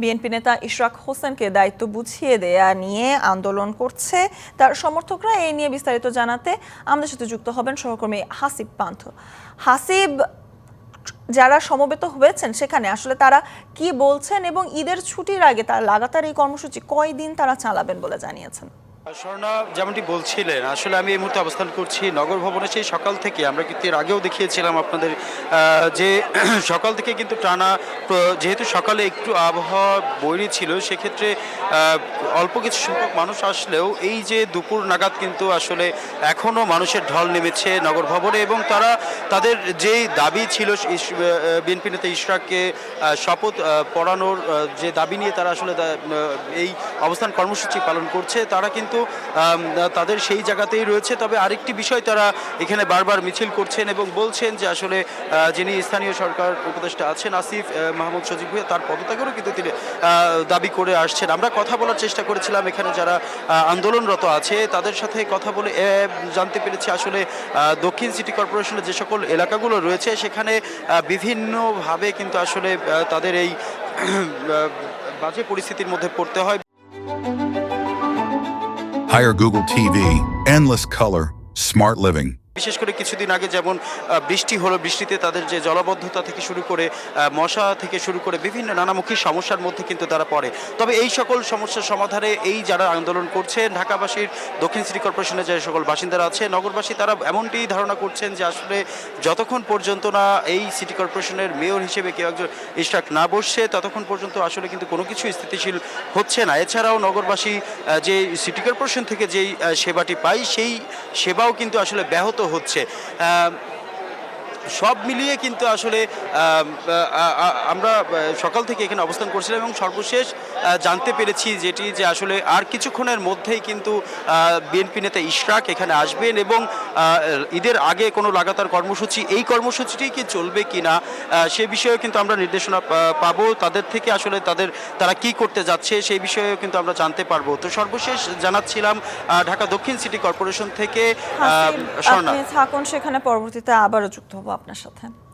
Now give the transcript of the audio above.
BNP নেতা ইশরাক হোসেনকে দায়িত্ব বুঝিয়ে দেয়া নিয়ে আন্দোলন করছে। তার সমর্থকরা এই নিয়ে বিস্তারিত জানাতে আমাদের সাথে যুক্ত হবেন সহকর্মী হাসিব পান্থ। হাসিব, যারা সমবেত হয়েছেন সেখানে আসলে তারা কি বলছেন এবং ঈদের ছুটির আগে তারা লাগাতার এই কর্মসূচি কয়দিন তারা চালাবেন বলে জানিয়েছেন? স্বর্ণা, যেমনটি বলছিলেন, আসলে আমি এই মুহূর্তে অবস্থান করছি নগর ভবনে। সেই সকাল থেকে আমরা কিন্তু এর আগেও দেখিয়েছিলাম আপনাদের যে সকাল থেকে কিন্তু টানা যেহেতু সকালে একটু আবহাওয়া বৈরি ছিল, সেক্ষেত্রে অল্প কিছু সংখ্যক মানুষ আসলেও এই যে দুপুর নাগাদ কিন্তু আসলে এখনও মানুষের ঢল নেমেছে নগর ভবনে এবং তারা তাদের যেই দাবি ছিল বিএনপি নেতা ইশরাককে শপথ পড়ানোর যে দাবি নিয়ে তারা আসলে এই অবস্থান কর্মসূচি পালন করছে, তারা কিন্তু আম, তাদের সেই জায়গাতেই রয়েছে। তবে আরেকটি বিষয় তারা এখানে বারবার মিছিল করছেন এবং বলছেন যে আসলে যিনি স্থানীয় সরকার উপদেষ্টা আছেন আসিফ মাহমুদ সজিব ভুঁইয়া তার পদত্যাগেরও কিন্তু তিনি দাবি করে আসছেন। আমরা কথা বলার চেষ্টা করেছিলাম। এখানে যারা আন্দোলনরত আছে তাদের সাথে কথা বলে জানতে পেরেছি আসলে দক্ষিণ সিটি কর্পোরেশনের যে সকল এলাকাগুলো রয়েছে সেখানে বিভিন্নভাবে কিন্তু আসলে তাদের এই বাজে পরিস্থিতির মধ্যে পড়তে হয়। Hire Google TV, endless color, smart living. বিশেষ করে কিছুদিন আগে যেমন বৃষ্টি হলো, বৃষ্টিতে তাদের যে জলবদ্ধতা থেকে শুরু করে মশা থেকে শুরু করে বিভিন্ন নানামুখী সমস্যার মধ্যে কিন্তু তারা পড়ে। তবে এই সকল সমস্যার সমাধানে এই যারা আন্দোলন করছে, ঢাকাবাসীর, দক্ষিণ সিটি কর্পোরেশনের যে সকল বাসিন্দারা আছে, নগরবাসী, তারা এমনটি ধারণা করছেন যে আসলে যতক্ষণ পর্যন্ত না এই সিটি কর্পোরেশনের মেয়র হিসেবে কেউ একজন ইস্টাক না বসছে, ততক্ষণ পর্যন্ত আসলে কিন্তু কোনো কিছু স্থিতিশীল হচ্ছে না। এছাড়াও নগরবাসী যে সিটি কর্পোরেশন থেকে যেই সেবাটি পাই সেই সেবাও কিন্তু আসলে ব্যাহত হচ্ছে। সব মিলিয়ে কিন্তু আসলে আমরা সকাল থেকে এখানে অবস্থান করছিলাম এবং সর্বশেষ জানতে পেরেছি যেটি যে আসলে আর কিছুক্ষণের মধ্যেই কিন্তু বিএনপি নেতা ইশরাক এখানে আসবেন এবং ঈদের আগে কোনো লাগাতার কর্মসূচি এই কর্মসূচিটি কি চলবে কি না সে বিষয়ে কিন্তু আমরা নির্দেশনা পাবো। তাদের থেকে আসলে তাদের তারা কি করতে যাচ্ছে সেই বিষয়েও কিন্তু আমরা জানতে পারব। তো সর্বশেষ জানাচ্ছিলাম ঢাকা দক্ষিণ সিটি কর্পোরেশন থেকে স্বর্ণা। থাকুন সেখানে পরবর্তীতে আবারও যুক্ত হব। আপনার সাথে